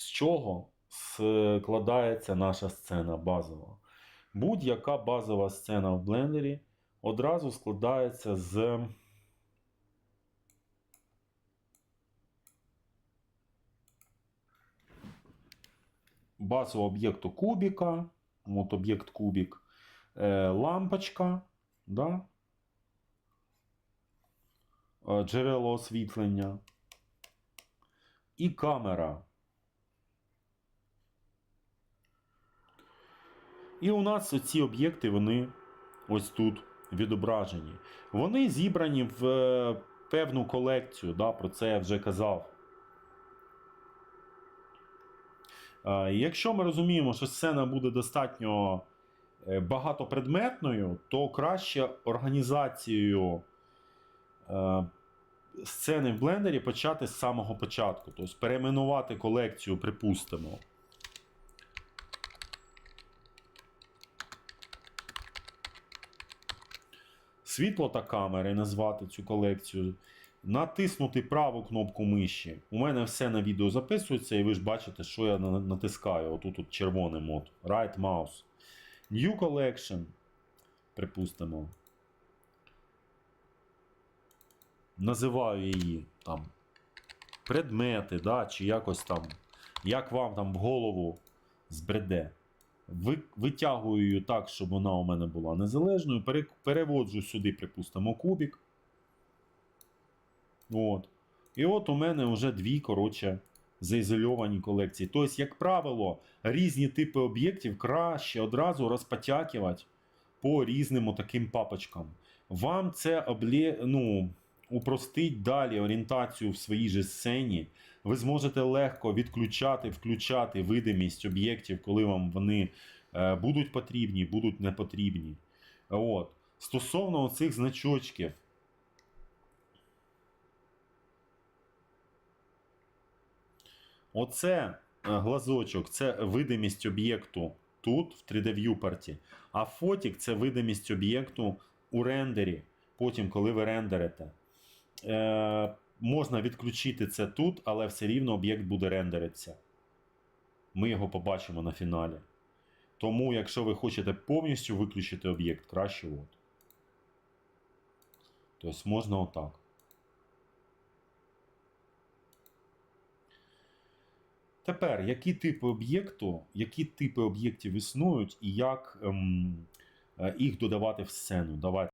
з чого складається наша сцена базова. Будь-яка базова сцена в блендері одразу складається з. Базового об'єкту кубіка, от об'єкт кубік, е, лампочка, да? е, джерело освітлення і камера. І у нас ці об'єкти, вони ось тут відображені. Вони зібрані в е, певну колекцію, да, про це я вже казав. Якщо ми розуміємо, що сцена буде достатньо е, багатопредметною, то краще організацією е, сцени в блендері почати з самого початку. Тобто перейменувати колекцію, припустимо. Світло та камери назвати цю колекцію. Натиснути праву кнопку миші. У мене все на відео записується, і ви ж бачите, що я натискаю. Отут тут червоний мод. Right mouse. New Collection. Припустимо. Називаю її там. Предмети, да, чи якось там. Як вам там в голову збреде. Ви, витягую її так, щоб вона у мене була незалежною. Переводжу сюди, припустимо, кубік. От. І от у мене вже дві, коротше, заізольовані колекції. Тобто, як правило, різні типи об'єктів краще одразу розпотякувати по різним таким папочкам. Вам це облє... ну, упростить далі орієнтацію в своїй же сцені. Ви зможете легко відключати, включати видимість об'єктів, коли вам вони е, будуть потрібні, будуть не потрібні. От. Стосовно цих значочків. Оце е, глазочок, це видимість об'єкту тут, в 3D viewport, а фотік це видимість об'єкту у рендері, потім, коли ви рендерите. Можна відключити це тут, але все рівно об'єкт буде рендеритися. Ми його побачимо на фіналі. Тому, якщо ви хочете повністю виключити об'єкт, краще от. Тобто можна отак. Тепер, які типи об'єкту, які типи об'єктів існують і як ем, е, їх додавати в сцену? Давайте.